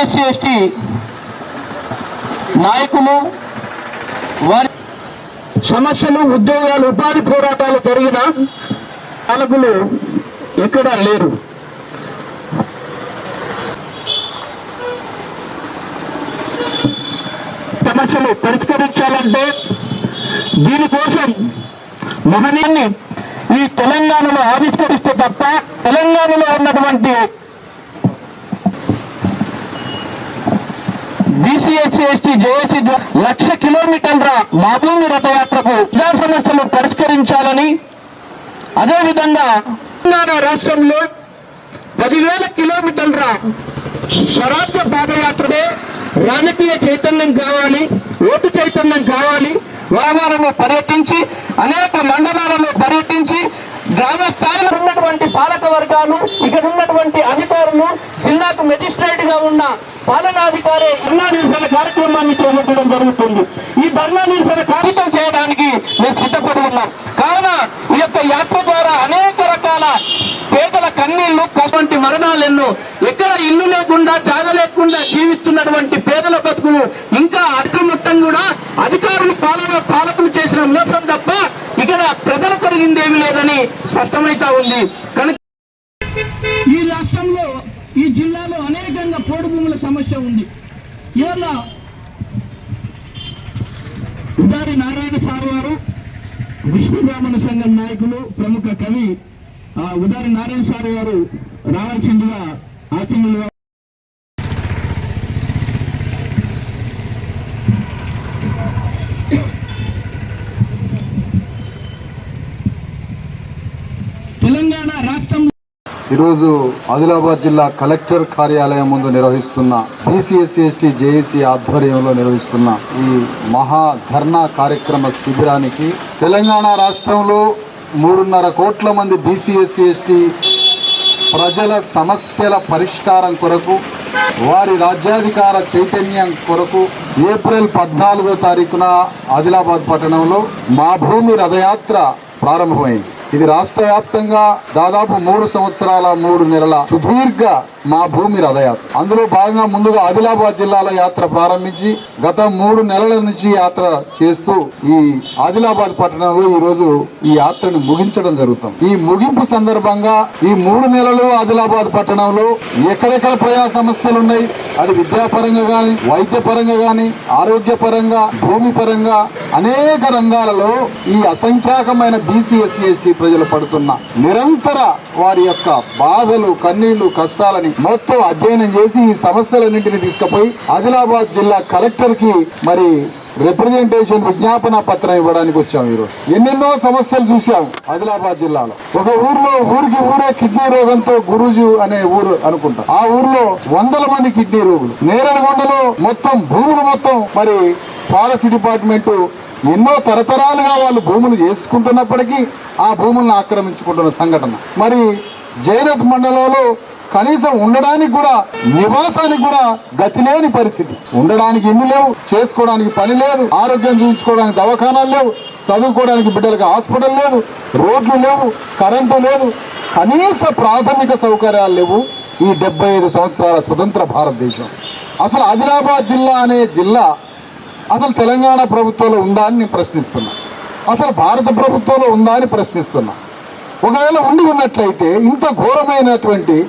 SC ST నాయకులు వారి సమస్యలు ఉద్యోగాలు ఉపాధి పోరాటాలు జరిగిన పాలకులు ఎక్కడా లేరు. సమస్యలు పరిష్కరించాలంటే దీనికోసం మహనీయాన్ని ఈ తెలంగాణలో ఆవిష్కరిస్తే తప్ప తెలంగాణలో ఉన్నటువంటి బీసీఎస్సీ ఎస్టీ జేఏసీ లక్ష కిలోమీటర్ల మాభూమి రథయాత్రకు ప్రజా సమస్యలు పరిష్కరించాలని అదేవిధంగా తెలంగాణ రాష్ట్రంలో పదివేల కిలోమీటర్ల స్వరాజ్య పాదయాత్రలో రాజకీయ చైతన్యం కావాలి ఓటు చైతన్యం కావాలి గ్రామాలలో పర్యటించి అనేక మండలాలలో పర్యటించి గ్రామ స్థాయిలో ఉన్నటువంటి పాలక వర్గాలు ఇక్కడ ఉన్నటువంటి అధికారులు జిల్లాకు మెజిస్ట్రేట్గా ఉన్న పాలనాధికారి ధర్నా నిరసన కార్యక్రమాన్ని చేపట్టడం జరుగుతుంది. ఈ ధర్నా నిరసన కార్యక్రమం చేయడానికి మేము సిద్ధపడి ఉన్నాం. కావున ఈ యొక్క యాత్ర ద్వారా అనేక రకాల పేదల కన్నీళ్ళు కాబట్టి మరణాలు ఎన్నో ఎక్కడ ఇల్లు లేకుండా జాగ లేకుండా జీవిస్తున్నటువంటి పేదల బతుకులు ఇంకా అధిక మొత్తం కూడా అధికారులు పాలన పాలకులు చేసిన మోసం తప్ప ఇక్కడ ప్రజలు కలిగిందేమీ లేదని స్పష్టమైతా ఉంది. కనుక ఈ రాష్ట్రంలో ఈ జిల్లాలో అనేకంగా పోడు భూముల సమస్య ఉంది. ఇవాళ ఉదారి నారాయణ సార్ వారు విష్ణు బ్రాహ్మణ సంఘం నాయకులు ప్రముఖ కవి ఆ ఉదారి నారాయణ సార్ గారు రావాల్సిందిగా ఆశీనులుగా తెలంగాణ రాష్ట్రం ఈరోజు ఆదిలాబాద్ జిల్లా కలెక్టర్ కార్యాలయం ముందు నిర్వహిస్తున్న బీసీఎస్సీ ఎస్టీ జేఏసీ ఆధ్వర్యంలో నిర్వహిస్తున్న ఈ మహా ధర్నా కార్యక్రమ శిబిరానికి తెలంగాణ రాష్ట్రంలో మూడున్నర కోట్ల మంది బీసీఎస్సీ ఎస్టీ ప్రజల సమస్యల పరిష్కారం కొరకు వారి రాజ్యాధికార చైతన్యం కొరకు ఏప్రిల్ పద్నాలుగో తారీఖున ఆదిలాబాద్ పట్టణంలో మా భూమి రథయాత్ర ప్రారంభమైంది. ఇది రాష్ట్ర వ్యాప్తంగా దాదాపు మూడు సంవత్సరాల మూడు నెలల సుదీర్ఘ మా భూమి రథయాత్ర. అందులో భాగంగా ముందుగా ఆదిలాబాద్ జిల్లాల యాత్ర ప్రారంభించి గత మూడు నెలల నుంచి యాత్ర చేస్తూ ఈ ఆదిలాబాద్ పట్టణంలో ఈ రోజు ఈ యాత్రను ముగించడం జరుగుతుంది ఈ ముగింపు సందర్భంగా ఈ మూడు నెలలు ఆదిలాబాద్ పట్టణంలో ఎక్కడెక్కడ ప్రజా సమస్యలు ఉన్నాయి అది విద్యాపరంగా గాని వైద్య పరంగా గాని ఆరోగ్య పరంగా భూమి పరంగా అనేక రంగాలలో ఈ అసంఖ్యాకమైన బీసీ ప్రజలు పడుతున్న నిరంతర వారి యొక్క బాధలు కన్నీళ్ళు కష్టాలని మొత్తం అధ్యయనం చేసి ఈ సమస్యలన్నింటినీ తీసుకుపోయి ఆదిలాబాద్ జిల్లా కలెక్టర్కి మరి రిప్రజెంటేషన్ విజ్ఞాపన పత్రం ఇవ్వడానికి వచ్చాం ఈరోజు. ఎన్నెన్నో సమస్యలు చూసాం ఆదిలాబాద్ జిల్లాలో. ఒక ఊర్లో ఊరికి ఊరే కిడ్నీ రోగంతో గురూజు అనే ఊరు అనుకుంటా. ఆ ఊర్లో వందల మంది కిడ్నీ రోగులు. నేరడగొండలో మొత్తం భూములు మొత్తం మరి ఫారెస్ట్ డిపార్ట్మెంటు ఎన్నో తరతరాలుగా వాళ్ళు భూములు చేసుకుంటున్నప్పటికీ ఆ భూములను ఆక్రమించుకుంటున్న సంఘటన. మరి జైనత్ మండలంలో కనీసం ఉండడానికి కూడా నివాసానికి కూడా గతి లేని పరిస్థితి. ఉండడానికి ఇల్లు లేవు చేసుకోవడానికి పని లేదు ఆరోగ్యం చూపించుకోవడానికి దవాఖానాలు లేవు చదువుకోవడానికి బిడ్డలకు హాస్పిటల్ లేదు రోడ్లు లేవు కరెంటు లేదు కనీస ప్రాథమిక సౌకర్యాలు లేవు ఈ డెబ్బై ఐదు సంవత్సరాల స్వతంత్ర భారతదేశం. అసలు ఆదిలాబాద్ జిల్లా అనే జిల్లా అసలు తెలంగాణ ప్రభుత్వంలో ఉందా అని నేను ప్రశ్నిస్తున్నా. అసలు భారత ప్రభుత్వంలో ఉందా అని ప్రశ్నిస్తున్నా. ఒకవేళ ఉండి ఉన్నట్లయితే ఇంత ఘోరమైనటువంటి